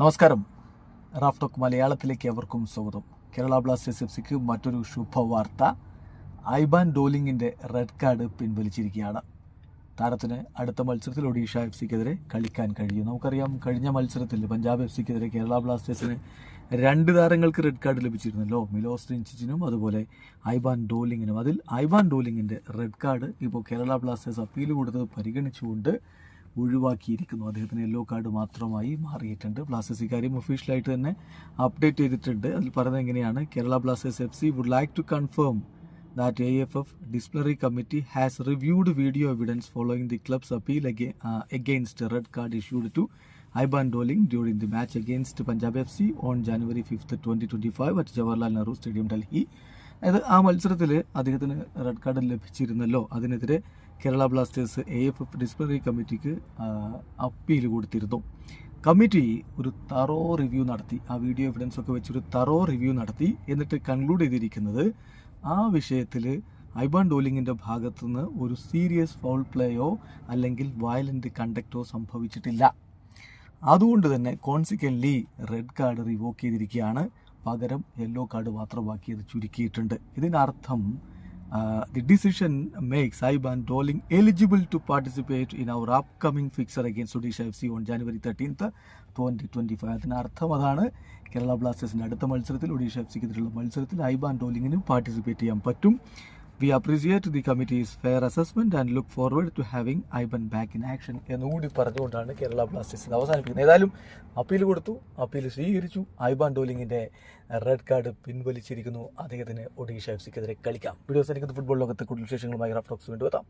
നമസ്കാരം. Raf talk മലയാളത്തിലേക്ക് എവർക്കും സ്വാഗതം. കേരള ബ്ലാസ്റ്റേഴ്സ് എഫ് സിക്ക് മറ്റൊരു ശുഭവാർത്ത. ഐബാൻ ഡോലിങ്ങിന്റെ റെഡ് കാർഡ് പിൻവലിച്ചിരിക്കുകയാണ്. താരത്തിന് അടുത്ത മത്സരത്തിൽ ഒഡീഷ എഫ് സിക്കെതിരെ കളിക്കാൻ കഴിയും. നമുക്കറിയാം കഴിഞ്ഞ മത്സരത്തിൽ പഞ്ചാബ് എഫ് സിക്കെതിരെ കേരള ബ്ലാസ്റ്റേഴ്സിന് രണ്ട് താരങ്ങൾക്ക് റെഡ് കാർഡ് ലഭിച്ചിരുന്നല്ലോ. മിലോസ് റിൻചിച്ചിനും അതുപോലെ ഐബാൻ ഡോലിങ്ങിനും അതിൽ ഐബാൻ ഡോലിങ്ങിന്റെ റെഡ് കാർഡ് ഇപ്പോൾ കേരള ബ്ലാസ്റ്റേഴ്സ് അപ്പീൽ കൊടുത്തത് പരിഗണിച്ചുകൊണ്ട് ഒഴിവാക്കിയിരിക്കുന്നു. അദ്ദേഹത്തിന് യെല്ലോ കാർഡ് മാത്രമായി മാറിയിട്ടുണ്ട്. ബ്ലാസ്റ്റേഴ്സ് ഇക്കാര്യം ഒഫീഷ്യലായിട്ട് തന്നെ അപ്ഡേറ്റ് ചെയ്തിട്ടുണ്ട്. അതിൽ പറയുന്നത് എങ്ങനെയാണ്? Kerala Blasters F C would like to confirm that A F F disciplinary committee has reviewed video evidence following the club's appeal against red card issued to Aiban Dohling during the match against Punjab F C on January fifth twenty twenty five at Jawaharlal Nehru stadium Delhi അതായത് ആ മത്സരത്തിൽ അദ്ദേഹത്തിന് red card ലഭിച്ചിരുന്നല്ലോ. അതിനെതിരെ Kerala Blasters A F F disciplinary കമ്മിറ്റിക്ക് appeal കൊടുത്തിരുന്നു. Committee ഒരു thorough review നടത്തി. ആ വീഡിയോ എവിഡൻസ് ഒക്കെ വെച്ചൊരു തറോ റിവ്യൂ നടത്തി. എന്നിട്ട് കൺക്ലൂഡ് ചെയ്തിരിക്കുന്നത് ആ വിഷയത്തിൽ ഐബാൻ ഡോലിങ്ങിന്റെ ഭാഗത്തുനിന്ന് ഒരു സീരിയസ് ഫൗൾ പ്ലേയോ അല്ലെങ്കിൽ വയലന്റ് കണ്ടക്റ്റോ സംഭവിച്ചിട്ടില്ല. അതുകൊണ്ട് തന്നെ കോൺസിക്വൻലി റെഡ് കാർഡ് റിവോക്ക് ചെയ്തിരിക്കുകയാണ്. പകരം യെല്ലോ കാർഡ് മാത്രമാക്കി അത് ചുരുക്കിയിട്ടുണ്ട്. ഇതിനർത്ഥം the decision makes Iban Dohling eligible to participate in our upcoming fixture against Odisha F C on January thirteenth twenty twenty five അതിനർത്ഥം അതാണ് കേരള ബ്ലാസ്റ്റേഴ്സിന്റെ അടുത്ത മത്സരത്തിൽ ഒഡീഷ എഫ് സിക്കെതിരെയുള്ള മത്സരത്തിൽ ഐബാൻ ഡോലിങ്ങിനും പാർട്ടിസിപ്പേറ്റ് ചെയ്യാൻ പറ്റും. We appreciate the committee's fair assessment and look forward to having Iban back in action എന്നുകൂടി പറഞ്ഞുകൊണ്ടാണ് കേരള ബ്ലാസ്റ്റേഴ്സ് അവസാനിപ്പിക്കുന്നത്. ഏതായാലും അപ്പീൽ കൊടുത്തു അപ്പീൽ സ്വീകരിച്ചു. ഐബാൻ ഡോലിങ്ങിന്റെ റെഡ് കാർഡ് പിൻവലിച്ചിരിക്കുന്നു. അദ്ദേഹത്തിന് ഒഡീഷ എഫ് സിക്കെതിരെ കളിക്കാം. വീഡിയോസ് എനിക്ക് ഫുട്ബോൾ ലോകത്തെ കൂടുതൽ വിശേഷങ്ങളുമായി റഫ്ലോക്സ് വീണ്ടും എത്താം.